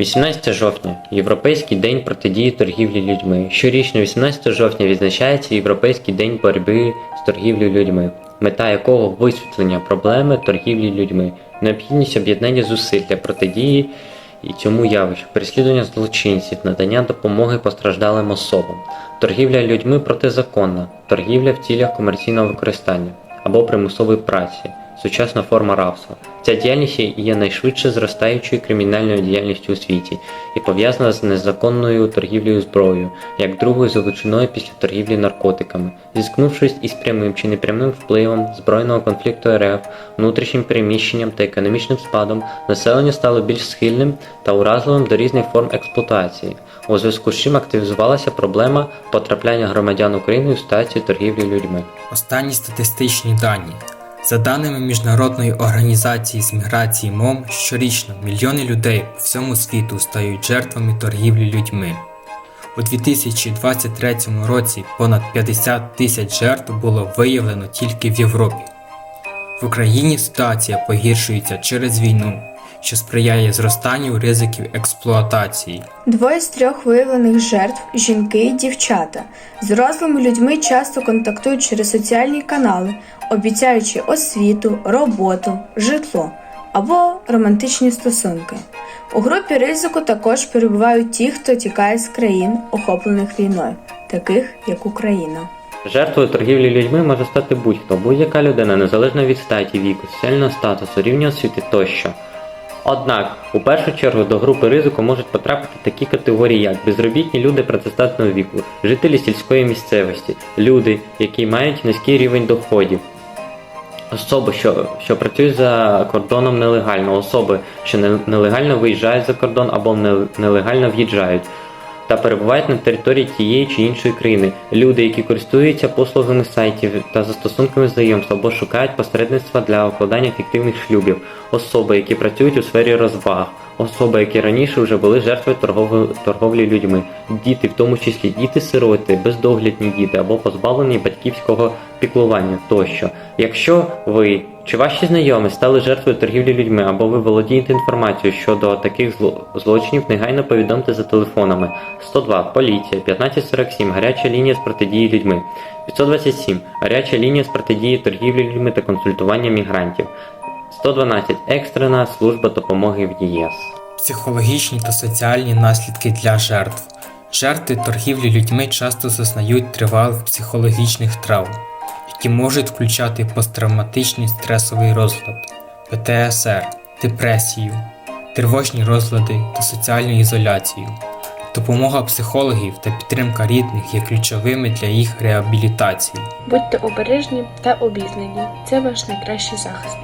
18 жовтня Європейський день протидії торгівлі людьми. Щорічно 18 жовтня відзначається Європейський день боротьби з торгівлею людьми, мета якого висвітлення проблеми торгівлі людьми, необхідність об'єднання зусиль для протидії і цьому явищу, переслідування злочинців, надання допомоги постраждалим особам. Торгівля людьми протизаконна, торгівля в цілях комерційного використання або примусової праці, сучасна форма рабства. Ця діяльність є найшвидше зростаючою кримінальною діяльністю у світі і пов'язана з незаконною торгівлею зброєю, як другою величиною після торгівлі наркотиками, зіткнувшись із прямим чи непрямим впливом збройного конфлікту РФ, внутрішнім переміщенням та економічним спадом, населення стало більш схильним та уразливим до різних форм експлуатації, у зв'язку з чим активізувалася проблема потрапляння громадян України у ситуацію торгівлі людьми. Останні статистичні дані. За даними Міжнародної організації з міграції МОМ, щорічно мільйони людей по всьому світу стають жертвами торгівлі людьми. У 2023 році понад 50 тисяч жертв було виявлено тільки в Європі. В Україні ситуація погіршується через війну, що сприяє зростанню ризиків експлуатації. Двоє з трьох виявлених жертв жінки і дівчата. З дорослими людьми часто контактують через соціальні канали, обіцяючи освіту, роботу, житло або романтичні стосунки. У групі ризику також перебувають ті, хто тікає з країн, охоплених війною, таких як Україна. Жертвою торгівлі людьми може стати будь-хто, будь-яка людина, незалежно від статі, віку, соціального статусу, рівня освіти тощо. Однак, у першу чергу до групи ризику можуть потрапити такі категорії, як безробітні люди працестатного віку, жителі сільської місцевості, люди, які мають низький рівень доходів, особи, що, що працюють за кордоном нелегально, особи, що нелегально виїжджають за кордон або нелегально в'їжджають та перебувають на території тієї чи іншої країни, люди, які користуються послугами сайтів та застосунками знайомства або шукають посередництва для укладання фіктивних шлюбів, особи, які працюють у сфері розваг, особи, які раніше вже були жертвою торговлі людьми, діти, в тому числі діти-сироти, бездоглядні діти або позбавлені батьківського піклування тощо. Якщо ви чи ваші знайомі стали жертвою торгівлі людьми, або ви володієте інформацією щодо таких зло- злочинів, негайно повідомте за телефонами 102 поліція, 1547 гаряча лінія з протидії людьми, 527 гаряча лінія з протидії торгівлі людьми та консультування мігрантів, 112 екстрена служба допомоги в ЄС. Психологічні та соціальні наслідки для жертв. Жертви торгівлі людьми часто зазнають тривалих психологічних травм, які можуть включати посттравматичний стресовий розлад, ПТСР, депресію, тривожні розлади та соціальну ізоляцію. Допомога психологів та підтримка рідних є ключовими для їх реабілітації. Будьте обережні та обізнані. Це ваш найкращий захист.